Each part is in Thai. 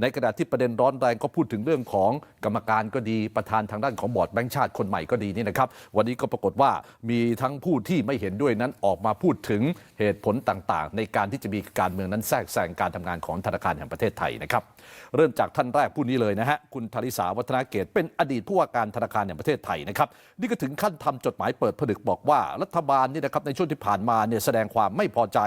ในขณะที่ประเด็นร้อนแรงก็พูดถึงเรื่องของกรรมการก็ดีประธานทางด้านของบอร์ดแบงค์ชาติคนใหม่ก็ดีนี่นะครับ วันนี้ก็ปรากฏว่ามีทั้งผู้ที่ไม่เห็นด้วยนั้นออกมาพูดถึงเหตุผลต่างๆ ในการที่จะมีการเมืองนั้นแทรกแซงการทำงานของธนาคารแห่งประเทศไทยนะครับเริ่มจากท่านแรกผู้นี้เลยนะฮะคุณธริสาวัฒนาเกตเป็นอดีตผู้ว่าการธนาคารแห่งประเทศไทยนะครับนี่ก็ถึงขั้นทำจดหมายเปิดผนึกบอกว่ารัฐบาลนี่นะครับในช่วงที่ผ่านมาเนี่ยแสดงความไม่พอใจ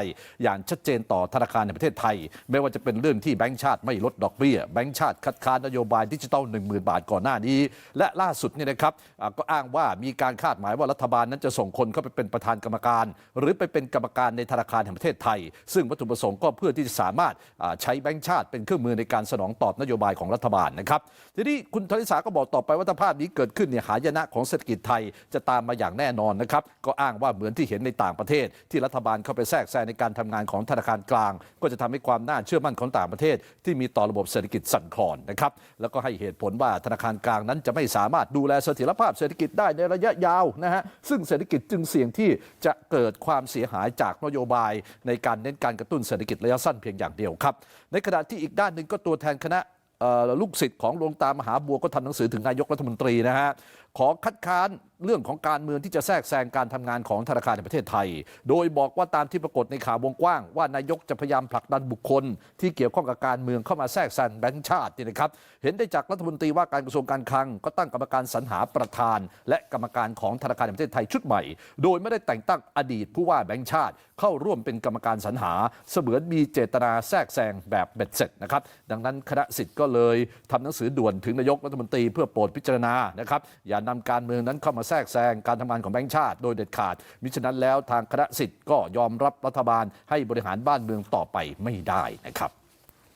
อย่างชัดเจนต่อธนาคารแห่งประเทศไทย ไม่ว่าจะเป็นเรื่องที่แบงก์ชาติไม่ลดดอกเบี้ยแบงก์ชาติคัดค้านนโยบายดิจิทัล1 0,000 บาทก่อนหน้านี้ และล่าสุดนี่นะครับก็อ้างว่ามีการคาดหมายว่ารัฐบาลนั้นจะส่งคนเข้าไปเป็นประธานกรรมการ หรือไปเป็นกรรมการในธนาคารแห่งประเทศไทย ซึ่งวัตถุประสงค์ก็เพื่อที่จะสามารถใช้แบงก์ชาติเป็นเครื่องมือในการสนองตอบนโยบายของรัฐบาลนะครับทีนี้คุณธริสาก็บอกต่อไปว่าถ้าภาพนี้เกิดขึ้นเนี่ยหายนะของเศรษฐกิจไทยจะตามมาอย่างแน่นอนนะครับก็อ้างว่าเหมือนที่เห็นในต่างประเทศ ที่รัฐบาลเข้าไปแทรกแซงในการทำงานของธนาคารกลาง ก็จะทำให้ความน่าเชื่อมั่นของต่างประเทศ ที่มีต่อระบบเศรษฐกิจสั่นคลอนนะครับแล้วก็ให้เหตุผลว่าธนาคารกลางนั้นจะไม่สามารถดูแลเสถียรภาพเศรษฐกิจได้ในระยะยาวนะฮะซึ่งเศรษฐกิจจึงเสี่ยงที่จะเกิดความเสียหายจากนโยบาย ในการเน้นการกระตุ้นเศรษฐกิจระยะสั้นเพียงอย่างเดียวครับ ในขณะที่อีกด้านหนึ่งก็ตัวแทนคณะลูกศิษย์ของหลวงตามหาบัวก็ทำหนังสือถึงนายกรัฐมนตรีนะฮะขอคัดค้านเรื่องของการเมืองที่จะแทรกแซงการทำงานของธนาคารแห่งประเทศไทย โดยบอกว่าตามที่ปรากฏในข่าววงกว้าง ว่านายกจะพยายามผลักดันบุคคล ที่เกี่ยวข้องกับการเมืองเข้ามาแทรกแซงแบงก์ชาตินี่นะครับ เห็นได้จากรัฐมนตรีว่าการกระทรวงการคลัง ก็ตั้งกรรมการสรรหาประธาน และกรรมการของธนาคารแห่งประเทศไทยชุดใหม่ โดยไม่ได้แต่งตั้งอดีตผู้ว่าแบงก์ชาติ เข้าร่วมเป็นกรรมการสรรหา เสมือนมีเจตนาแทรกแซงแบบเบ็ดเสร็จนะครับ ดังนั้นคณะสิทธิ์ก็เลยทำหนังสือด่วนถึงนายกรัฐมนตรีเพื่อโปรดพิจารณานะครับ อย่านำการเมืองนั้นเข้ามาแทรกแซงการทำงานของแบงก์ชาติ โดยเด็ดขาด มิฉะนั้นแล้วทางคณะสิทธิ์ก็ยอมรับรัฐบาลให้บริหารบ้านเมืองต่อไปไม่ได้นะครับ